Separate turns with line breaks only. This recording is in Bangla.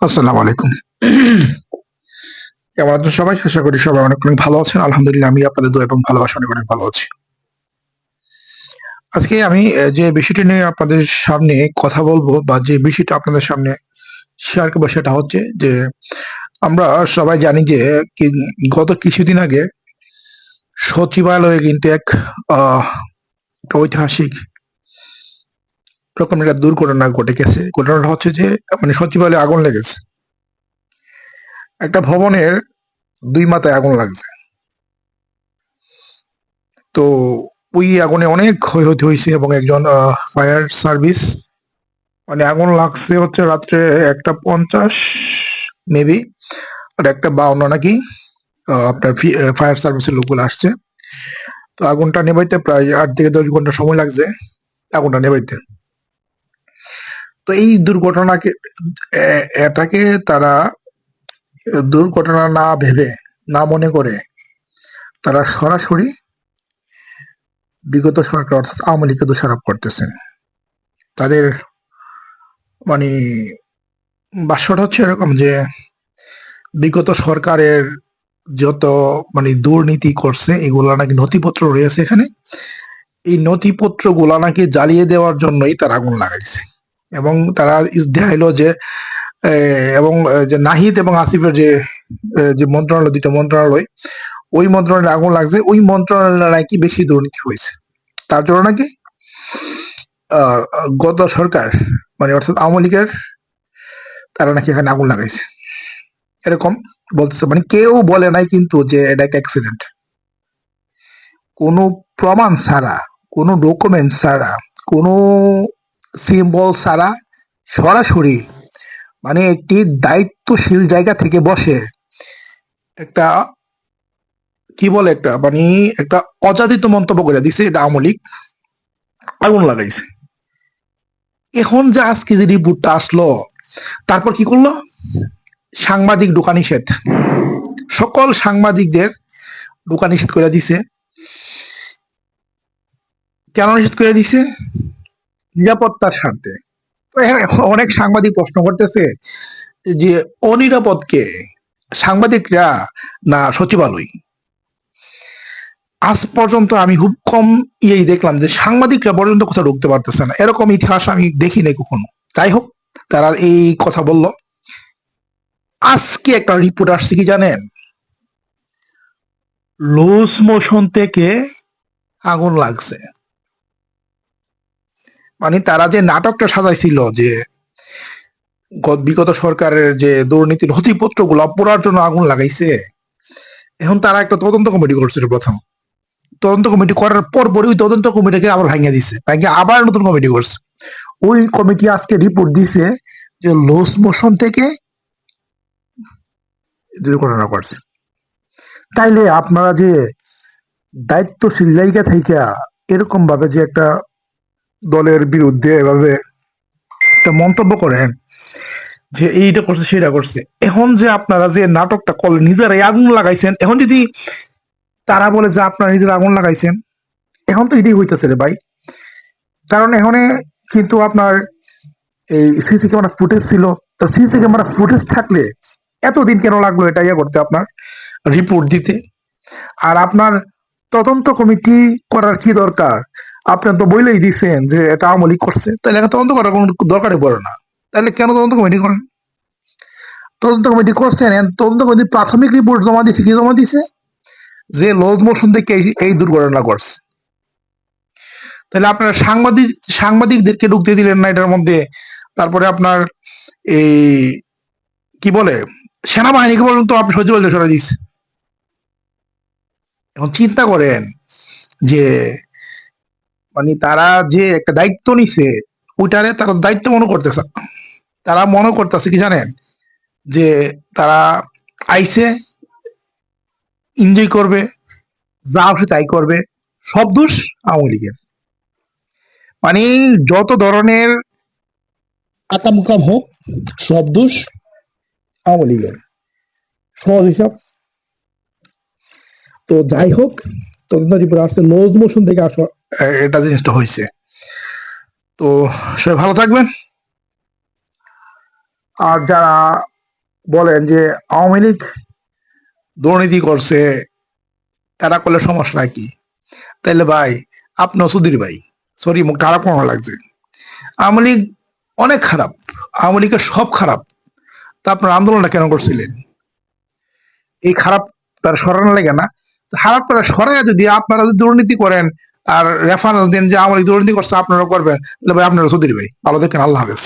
আসসালামু আলাইকুম। কেমন আছেন সবাই? আশা করি সবাই অনেক অনেক ভালো আছেন। আলহামদুলিল্লাহ, আমি আপনাদের দোয়া এবং ভালোবাসা অনেক অনেক ভালো আছি। আজকে আমি যে বিষয়টি নিয়ে আপনাদের সামনে কথা বলব বা যে বিষয়টা আপনাদের সামনে শেয়ার করব সেটা হচ্ছে যে, আমরা সবাই জানি যে গত কিছুদিন আগে সচিবালয়ে কিন্তু এক ঐতিহাসিক রকম একটা দুর্ঘটনা ঘটে গেছে। ঘটনাটা হচ্ছে যে মানে সচিবালয়ে আগুন লেগেছে। একটা ভবনের দুই মাথায় আগুন লাগছে। তো ওই আগুনে অনেক ক্ষয়ক্ষতি হয়েছে এবং একজন ফায়ার সার্ভিস মানে আগুন লাগছে হচ্ছে রাত্রে একটা পঞ্চাশ, মেবি, আর একটা বাউন্ন নাকি আপনার ফায়ার সার্ভিসের লোকগুলো আসছে। তো আগুনটা নেবাইতে প্রায় আট থেকে দশ ঘণ্টা সময় লাগছে আগুনটা নেবাইতে তো এই দুর্ঘটনাকে এটাকে তারা দুর্ঘটনা না ভেবে, না মনে করে, তারা সরাসরি বিগত সরকার অর্থাৎ আওয়ামী লীগকে দোষারোপ করতেছেন। তাদের মানে বাস্যটা হচ্ছে এরকম যে, বিগত সরকারের যত মানে দুর্নীতি করছে, এগুলা নাকি নথিপত্র রয়েছে এখানে, এই নথিপত্রগুলা নাকি জ্বালিয়ে দেওয়ার জন্যই তার আগুন লাগাইছে। এবং তারা দেখাইলো যে এবং যে নাহিদ এবং আসিফের যে যে মন্ত্রণালয়, দুইটা মন্ত্রণালয়, ওই মন্ত্রণালয়ে আগুন লাগছে, ওই মন্ত্রণালয় নাকি বেশি দুর্নীতি হয়েছে। তার জন্য নাকি গত সরকার মানে অর্থাৎ আওয়ামী লীগের, তারা নাকি এখানে আগুন লাগাইছে। এরকম বলতেছে মানে কেউ বলে নাই কিন্তু যে এটা একটা অ্যাক্সিডেন্ট কোনো প্রমাণ ছাড়া, কোনো ডকুমেন্ট ছাড়া, কোনো সিম্বল ছাড়া সরাসরি মানে একটি দায়িত্বশীল জায়গা থেকে বসে একটা, কি বলে একটা মানে একটা অযাচিত মন্তব্য করে দিছে, এটা আওয়ামী লীগ। আগুন লাগাইছে। এখন যে আজকে যে রিপোর্টটা আসলো, তারপর কি করল? সাংবাদিক ঢোকা নিষেধ। সকল সাংবাদিকদের ঢোকা নিষেধ করে দিছে। কেন নিষেধ করে দিছে? নিরাপত্তার স্বার্থে। অনেক সাংবাদিক প্রশ্ন করতেছে যে অনিরাপদ কে সাংবাদিকরা না সচিবালয়? আজ পর্যন্ত আমি খুব কম ইয়েই দেখলাম যে, সাংবাদিকরা পর্যন্ত কোথাও ঢুকতে পারতেছে না। এরকম ইতিহাস আমি দেখি নাই কখনো। যাই হোক, তারা এই কথা বলল। আজকে একটা রিপোর্ট আসছে কি জানেন? লুজ মোশন থেকে আগুন লাগছে। মানে তারা যে নাটকটা সাজাইছিল যে বিগত সরকারের যে দুর্নীতির নথিপত্রগুলো পোড়ার জন্য আগুন লাগাইছে, এখন তারা একটা তদন্ত কমিটি করছিল প্রথম। তদন্ত কমিটি করার পর পরই ওই তদন্ত কমিটিকে আবার ভাঙিয়ে দিছে, ভাঙিয়ে আবার নতুন কমিটি করছে। ওই কমিটি আজকে রিপোর্ট দিছে যে লোস মোশন থেকে দুর্ঘটনা করছে তাইলে আপনারা যে দায়িত্বশীল জায়গা থেকে এরকম ভাবে যে একটা দলের বিরুদ্ধে এভাবে একটা মন্তব্য করেন যে এইটা করছে, সেটা করছে। এখন যে আপনারা যে নাটকটা করলেন, নিজেরাই আগুন লাগাইছেন, এখন যদি তারা বলে যে আপনারা নিজেরা আগুন লাগাইছেন, এখন তো এটাই হইতেছে রে ভাই। কারণ এখানে কিন্তু আপনার এই সিসি ক্যামেরা ফুটেজ ছিল, তো সিসি ক্যামেরা ফুটেজ থাকলে এতদিন কেন লাগল এটা ইয়ে করতে আপনার? রিপোর্ট দিতে। আর আপনার তদন্ত কমিটি করার কি দরকার? আপনার তো বইলেই দিচ্ছেন যে এটা আওয়ামী লীগ করছে। তাহলে এখন তদন্ত করার কোনো দরকারই পড়ে না। তাহলে কেন তদন্ত কমিটি করেন তদন্ত কমিটি করছেন তদন্ত কমিটি প্রাথমিক রিপোর্ট জমা দিছে কি জমা দিছে? যে লোজ মোশন থেকে এই- দুর্ঘটনা করছে তাহলে আপনার সাংবাদিক সাংবাদিকদেরকে ঢুকতে দিলেন না এটার মধ্যে। তারপরে আপনার এই কি বলে সেনাবাহিনীকে পর্যন্ত আপনি সচিবালয় সরাই দিচ্ছে এখন চিন্তা করেন যে মানে তারা যে একটা দায়িত্ব নিছে, ওইটারে তারা দায়িত্ব মনে করতেছে। তারা মনে করতেছে কি জানেন? যে তারা আইসে এনজয় করবে, যা খুশি তাই করবে, সব দোষ আওয়ামী লীগের। মানে যত ধরনের আকামকাম হোক, সব দোষ আওয়ামী লীগের। সহজ হিসাব। তো যাই হোক, তদন্ত রিপোর্ট আসছে, লোজ মোশন থেকে আসা এটা জিনিসটা হয়েছে তো সবাই ভালো থাকবেন। আর যারা বলেন যে আওয়ামী লীগ দুর্নীতি করছে এরা করলে সমস্যা কি? তাইলে ভাই, আপনিও সুধীর ভাই। সরি মুখ খারাপ কোনো লাগছে। আওয়ামী লীগ অনেক খারাপ। আওয়ামী লীগের সব খারাপ। তা আপনার আন্দোলনটা কেন করছিলেন? এই খারাপ তার সরানো লাগে না। খারাপ তারা সরাই যদি আপনারা যদি দুর্নীতি করেন আর রেফারেন্স দেন যে আমার দুর্নীতি করছে আপনারা করবে তাহলে ভাই, আপনারা সুধীর ভাই। ভালো দেখেন আল্লাহ হাফেজ।